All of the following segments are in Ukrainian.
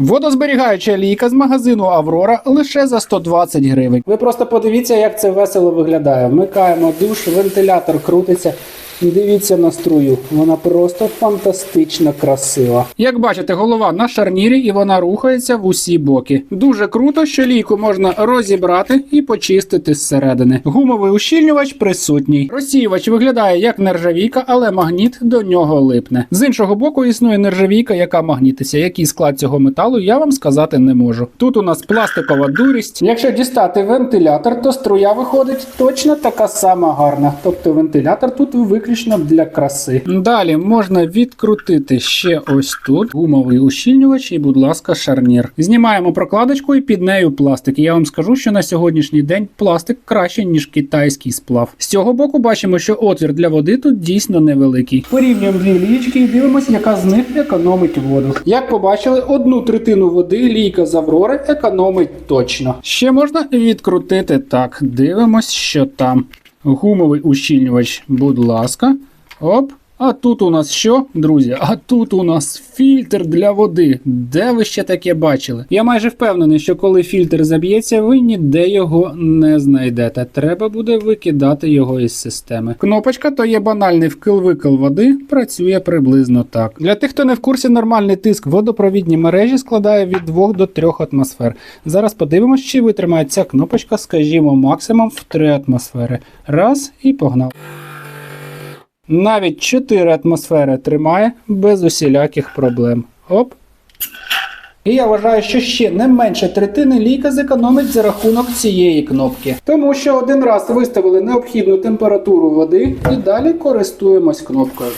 Водозберігаюча лійка з магазину Аврора лише за 120 гривень. Ви просто подивіться, як це весело виглядає. Вмикаємо душ, вентилятор крутиться. І Дивіться на струю, вона просто фантастично красива. Як бачите, голова на шарнірі і вона рухається в усі боки. Дуже круто, що лійку можна розібрати і почистити зсередини. Гумовий ущільнювач присутній. Розсіювач виглядає як нержавійка, але магніт до нього липне. З іншого боку, існує нержавійка, яка магнітиться. Який склад цього металу, я вам сказати не можу. Тут у нас пластикова дурість. Якщо дістати вентилятор, то струя виходить точно така сама гарна. Тобто вентилятор тут виключно для краси. Далі можна відкрутити ще ось тут гумовий ущільнювач і, будь ласка, шарнір. Знімаємо прокладочку і під нею пластик. Я вам скажу, що на сьогоднішній день пластик краще, ніж китайський сплав. З цього боку бачимо, що отвір для води тут дійсно невеликий. Порівнюємо дві лієчки і дивимося, яка з них економить воду. Як побачили, одну третину води лійка з Аврори економить точно. Ще можна відкрутити так. Дивимось, що там. Гумовий ущільнювач, будь ласка. Оп. А тут у нас що, друзі? А тут у нас фільтр для води. Де ви ще таке бачили? Я майже впевнений, що коли фільтр заб'ється, ви ніде його не знайдете. Треба буде викидати його із системи. Кнопочка то є банальний вкил-викил води, працює приблизно так. Для тих, хто не в курсі, нормальний тиск в водопровідній мережі складає від 2 до 3 атмосфер. Зараз подивимось, чи витримає ця кнопочка, скажімо, максимум в 3 атмосфери. Раз і погнав. Навіть 4 атмосфери тримає без усіляких проблем. Оп. І я вважаю, що ще не менше третини ліка зекономить за рахунок цієї кнопки. Тому що один раз виставили необхідну температуру води і далі користуємось кнопкою.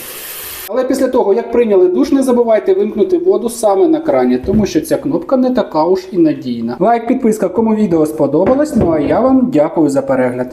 Але після того, як прийняли душ, не забувайте вимкнути воду саме на крані, тому що ця кнопка не така уж і надійна. Лайк, підписка, кому відео сподобалось. Ну а я вам дякую за перегляд.